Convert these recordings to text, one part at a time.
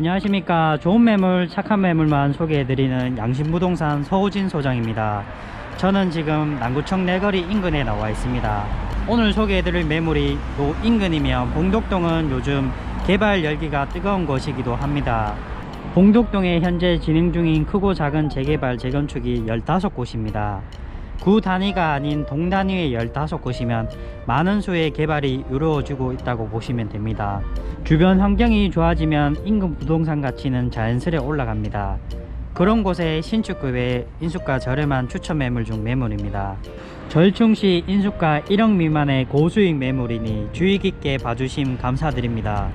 안녕하십니까. 좋은 매물 착한 매물만 소개해드리는 양심부동산 서우진 소장입니다. 저는 지금 남구청 내거리 인근에 나와 있습니다. 오늘 소개해드릴 매물이 요 인근이면 봉독동은 요즘 개발 열기가 뜨거운 곳이기도 합니다. 봉독동에 현재 진행 중인 크고 작은 재개발 재건축이 15곳입니다 구 단위가 아닌 동 단위의 15곳이면 많은 수의 개발이 이루어지고 있다고 보시면 됩니다. 주변 환경이 좋아지면 인근 부동산 가치는 자연스레 올라갑니다. 그런 곳에 신축 급의 인수가 저렴한 추천 매물 중 매물입니다. 절충 시 인수가 1억 미만의 고수익 매물이니 주의 깊게 봐주심 감사드립니다.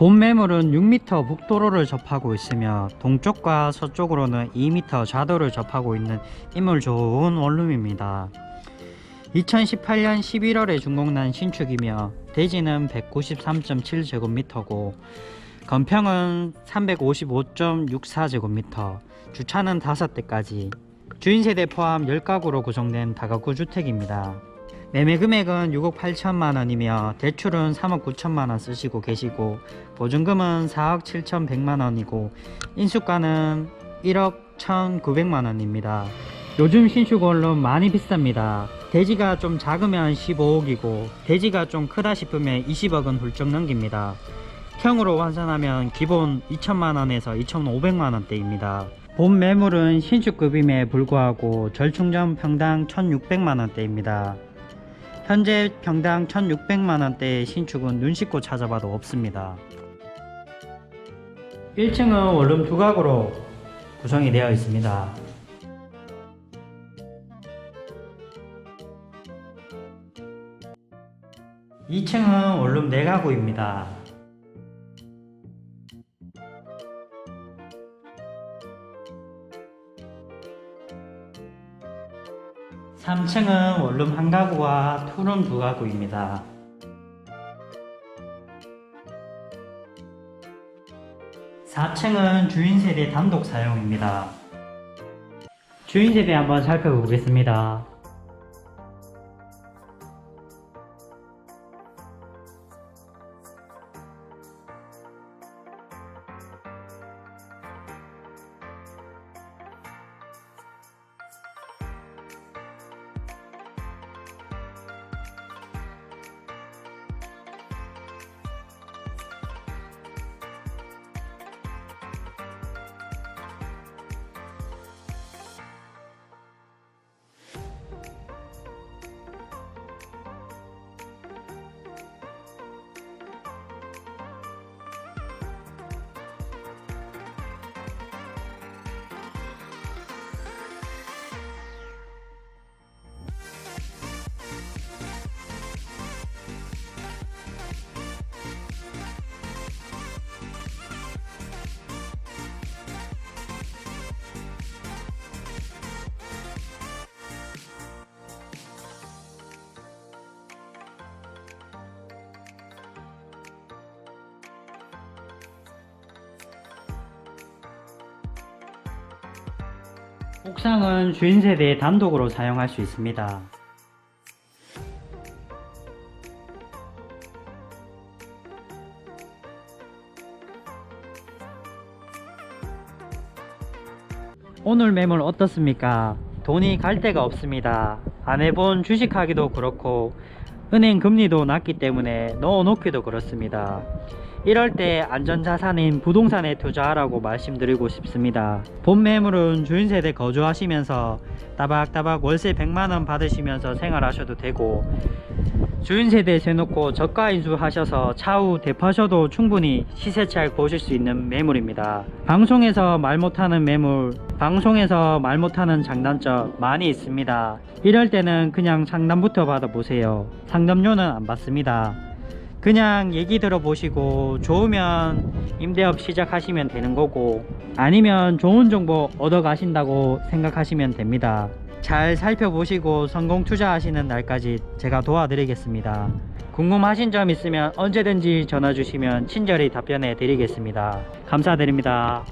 본 매물은 6m 북도로를 접하고 있으며 동쪽과 서쪽으로는 2m 좌도를 접하고 있는 인물 좋은 원룸입니다. 2018년 11월에 준공난 신축이며 대지는 193.7제곱미터고 건평은 355.64제곱미터, 주차는 5대까지, 주인 세대 포함 10가구로 구성된 다가구 주택입니다. 매매 금액은 6억 8천만 원이며 대출은 3억 9천만 원 쓰시고 계시고 보증금은 4억 7천 100만 원이고 인수가는 1억 1,900만 원입니다. 요즘 신축 원룸 많이 비쌉니다. 대지가 좀 작으면 15억이고 대지가 좀 크다 싶으면 20억은 훌쩍 넘깁니다. 평으로 환산하면 기본 2천만 원에서 2,500만 원대입니다. 본 매물은 신축급임에 불구하고 절충전 평당 1,600만 원대입니다. 현재 평당 1,600만 원대의 신축은 눈 씻고 찾아봐도 없습니다. 1층은 원룸 두 가구로 구성이 되어 있습니다. 이층은 원룸 4가구입니다. 3층은 원룸 한 가구와 투룸 두 가구입니다. 사층은 주인 세대 단독 사용입니다. 주인 세대 한번 살펴보겠습니다. 옥상은 주인 세대 단독으로 사용할 수 있습니다. 오늘 매물 어떻습니까? 돈이 갈 데가 없습니다. 안 해본 주식하기도 그렇고 은행 금리도 낮기 때문에 넣어 놓기도 그렇습니다. 이럴 때 안전자산인 부동산에 투자하라고 말씀드리고 싶습니다. 본 매물은 주인세대 거주하시면서 따박따박 월세 100만원 받으시면서 생활하셔도 되고 주인세대 세놓고 저가 인수하셔서 차후 대파셔도 충분히 시세 차익 보실 수 있는 매물입니다. 방송에서 말 못하는 매물, 방송에서 말 못하는 장단점 많이 있습니다. 이럴 때는 그냥 상담부터 받아보세요. 상담료는 안 받습니다. 그냥 얘기 들어보시고 좋으면 임대업 시작하시면 되는 거고 아니면 좋은 정보 얻어 가신다고 생각하시면 됩니다. 잘 살펴보시고 성공 투자하시는 날까지 제가 도와드리겠습니다. 궁금하신 점 있으면 언제든지 전화 주시면 친절히 답변해 드리겠습니다. 감사드립니다.